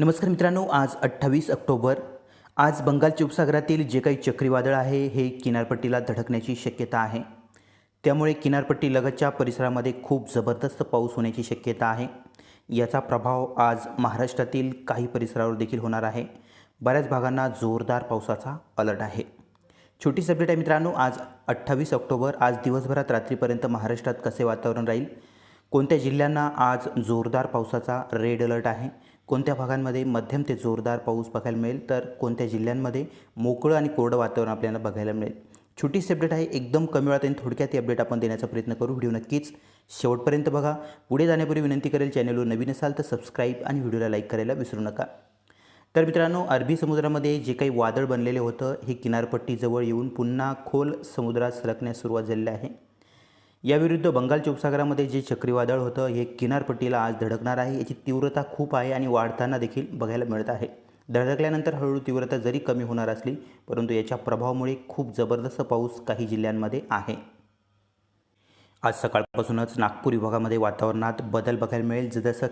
नमस्कार मित्रांनो आज अठ्ठावीस ऑक्टोबर. आज बंगालच्या उपसागरातील जे काही चक्रीवादळ आहे हे किनारपट्टीला धडकण्याची शक्यता आहे. त्यामुळे किनारपट्टी लगतच्या परिसरामध्ये खूप जबरदस्त पाऊस होण्याची शक्यता आहे. याचा प्रभाव आज महाराष्ट्रातील काही परिसरावर देखील होणार आहे. बऱ्याच भागांना जोरदार पावसाचा अलर्ट आहे. छोटी सब्जेक्ट आहे मित्रांनो आज अठ्ठावीस ऑक्टोबर आज दिवसभरात रात्रीपर्यंत महाराष्ट्रात कसे वातावरण राहील? कोणत्या जिल्ह्यांना आज जोरदार पावसाचा रेड अलर्ट आहे? कोणत्या भागांमध्ये मध्यम ते जोरदार पाऊस बघायला मिळेल? तर कोणत्या जिल्ह्यांमध्ये मोकळं आणि कोरडं वातावरण आपल्याला बघायला मिळेल? छोटीशी अपडेट आहे एकदम कमी वेळात आणि थोडक्यात ही अपडेट आपण देण्याचा प्रयत्न करू. व्हिडिओ नक्कीच शेवटपर्यंत बघा. पुढे जाण्यापूर्वी विनंती करेल चॅनलवर नवीन असाल तर सबस्क्राईब आणि व्हिडिओला लाईक करायला विसरू नका. तर मित्रांनो अरबी समुद्रामध्ये जे काही वादळ बनलेले होतं हे किनारपट्टीजवळ येऊन पुन्हा खोल समुद्रात सरकण्यास सुरुवात झालेली आहे. याविरुद्ध बंगालच्या उपसागरामध्ये जे चक्रीवादळ होतं हे किनारपट्टीला आज धडकणार आहे. याची तीव्रता खूप आहे आणि वाढताना देखील बघायला मिळत आहे. धडकल्यानंतर हळूहळू तीव्रता जरी कमी होणार असली परंतु याच्या प्रभावामुळे खूप जबरदस्त पाऊस काही जिल्ह्यांमध्ये आहे. आज सकाळपासूनच नागपूर विभागामध्ये वातावरणात बदल बघायला मिळेल. जसं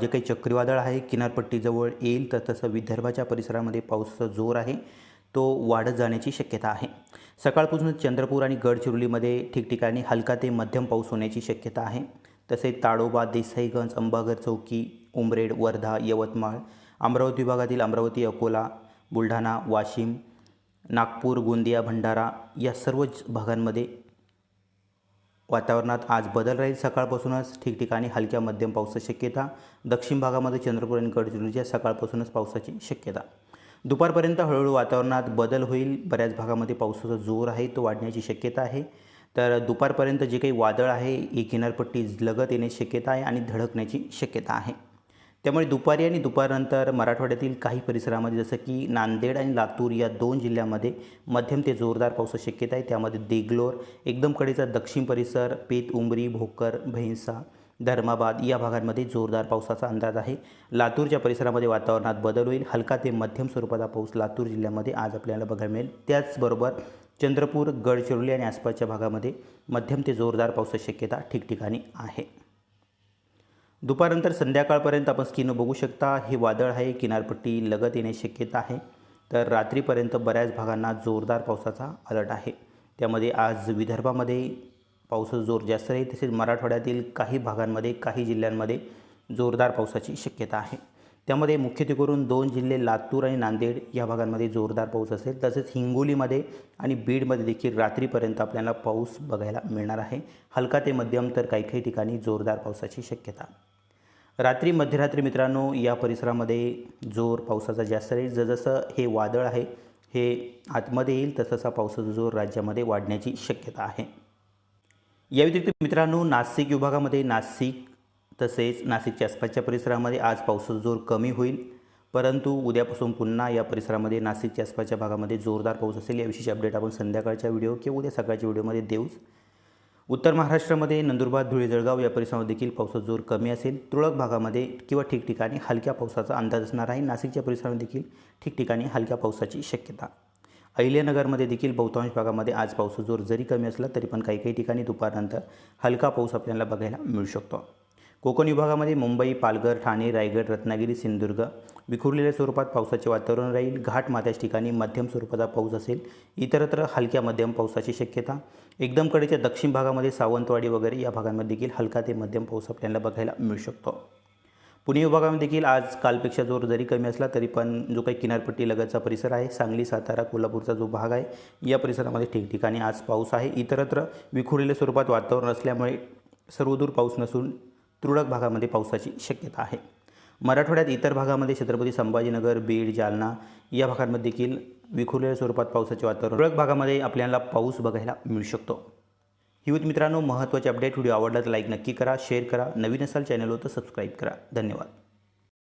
जे काही चक्रीवादळ आहे किनारपट्टीजवळ येईल तर तसं विदर्भाच्या परिसरामध्ये पाऊसचा जोर आहे. तो वाढत जाण्याची शक्यता आहे. सकाळपासूनच चंद्रपूर आणि गडचिरोलीमध्ये ठिकठिकाणी हलका ते मध्यम पाऊस होण्याची शक्यता आहे. तसेच ताडोबा देसाईगंज अंबागर चौकी उमरेड वर्धा यवतमाळ अमरावती विभागातील अमरावती अकोला बुलढाणा वाशिम नागपूर गोंदिया भंडारा या सर्व भागांमध्ये वातावरणात आज बदल राहील. सकाळपासूनच ठिकठिकाणी हलक्या मध्यम पावसाची शक्यता दक्षिण भागामध्ये चंद्रपूर आणि गडचिरोलीच्या सकाळपासूनच पावसाची शक्यता. दुपारपर्यंत हळूहळू वातावरणात बदल होईल. बऱ्याच भागामध्ये पावसाचा जोर आहे तो वाढण्याची शक्यता आहे. तर दुपारपर्यंत जे काही वादळ आहे ही किनारपट्टी लगत येण्याची शक्यता आहे आणि धडकण्याची शक्यता आहे. त्यामुळे दुपारी आणि दुपारनंतर मराठवाड्यातील काही परिसरामध्ये जसं की नांदेड आणि लातूर या दोन जिल्ह्यामध्ये मध्यम ते जोरदार पावसाची शक्यता आहे. त्यामध्ये देगलोर एकदम कडेचा दक्षिण परिसर पेत उंबरी भोकर भैंसा धर्माबाद या भागांमध्ये जोरदार पावसाचा अंदाज आहे. लातूरच्या परिसरामध्ये वातावरणात बदल होईल. हलका ते मध्यम स्वरूपाचा पाऊस लातूर जिल्ह्यामध्ये आज आपल्याला बघायला मिळेल. त्याचबरोबर चंद्रपूर गडचिरोली आणि आसपासच्या भागामध्ये मध्यम ते जोरदार पावसाची शक्यता ठिकठिकाणी आहे. दुपारनंतर संध्याकाळपर्यंत आपण स्किन बघू शकता. हे वादळ आहे किनारपट्टी लगत येण्याची शक्यता आहे. तर रात्रीपर्यंत बऱ्याच भागांना जोरदार पावसाचा अलर्ट आहे. त्यामध्ये आज विदर्भामध्ये पावसाचा जोर जास्त राहील तसेच मराठवाड्यातील काही भागांमध्ये काही जिल्ह्यांमध्ये जोरदार पावसाची शक्यता आहे. त्यामध्ये मुख्यत्वे करून दोन जिल्हे लातूर आणि नांदेड या भागांमध्ये जोरदार पाऊस असेल. तसेच हिंगोलीमध्ये आणि बीडमध्ये देखील रात्रीपर्यंत आपल्याला पाऊस बघायला मिळणार आहे. हलका ते मध्यम तर काही काही ठिकाणी जोरदार पावसाची शक्यता. रात्री मध्यरात्री मित्रांनो या परिसरामध्ये जोर पावसाचा जास्त राहील जसजसं हे वादळ आहे हे आतमध्ये येईल तसतसा पावसाचा जोर राज्यामध्ये वाढण्याची शक्यता आहे. या व्यतिरिक्त मित्रांनो नाशिक विभागामध्ये नाशिक तसेच नाशिकच्या आसपासच्या परिसरामध्ये आज पावसाचा जोर कमी होईल. परंतु उद्यापासून पुन्हा या परिसरामध्ये नाशिकच्या आसपासच्या भागामध्ये जोरदार पाऊस असेल याविषयीची अपडेट आपण संध्याकाळच्या व्हिडिओ किंवा उद्या सकाळच्या व्हिडिओमध्ये देऊच. उत्तर महाराष्ट्रामध्ये नंदुरबार धुळे जळगाव या परिसरामध्ये देखील पावसाचा जोर कमी असेल. तुरळक भागामध्ये किंवा ठिकठिकाणी हलक्या पावसाचा अंदाज असणार आहे. नाशिकच्या परिसरामध्ये देखील ठिकठिकाणी हलक्या पावसाची शक्यता. अहिल्यानगरमध्ये देखील बहुतांश भागामध्ये आज पाऊस जोर जरी कमी असला तरी पण काही काही ठिकाणी दुपारनंतर हलका पाऊस आपल्याला बघायला मिळू शकतो. कोकण विभागामध्ये मुंबई पालघर ठाणे रायगड रत्नागिरी सिंधुदुर्ग विखुरलेल्या स्वरूपात पावसाचे वातावरण राहील. घाट माथ्याच्या ठिकाणी मध्यम स्वरूपाचा पाऊस असेल. इतरत्र हलक्या मध्यम पावसाची शक्यता. एकदम कडेच्या दक्षिण भागामध्ये सावंतवाडी वगैरे या भागांमध्ये देखील हलका ते मध्यम पाऊस आपल्याला बघायला मिळू शकतो. पुणे विभागामध्ये देखील आज कालपेक्षा जोर जरी कमी असला तरी पण जो काही किनारपट्टी लगतचा परिसर आहे सांगली सातारा कोल्हापूरचा जो भाग आहे या परिसरामध्ये ठिकठिकाणी आज पाऊस आहे. इतरत्र विखुरलेल्या स्वरूपात वातावरण असल्यामुळे सर्वदूर पाऊस नसून तुरळक भागामध्ये पावसाची शक्यता आहे. मराठवाड्यात इतर भागामध्ये छत्रपती संभाजीनगर बीड जालना या भागांमध्ये देखील विखुरलेल्या स्वरूपात पावसाचे वातावरण. तुरळक भागामध्ये आपल्याला पाऊस बघायला मिळू शकतो. ही होती मित्रांनो महत्त्वाचे अपडेट व्हिडिओ आवडला तर लाईक नक्की करा शेअर करा. नवीन असाल चॅनलवर तर सबस्क्राईब करा. धन्यवाद.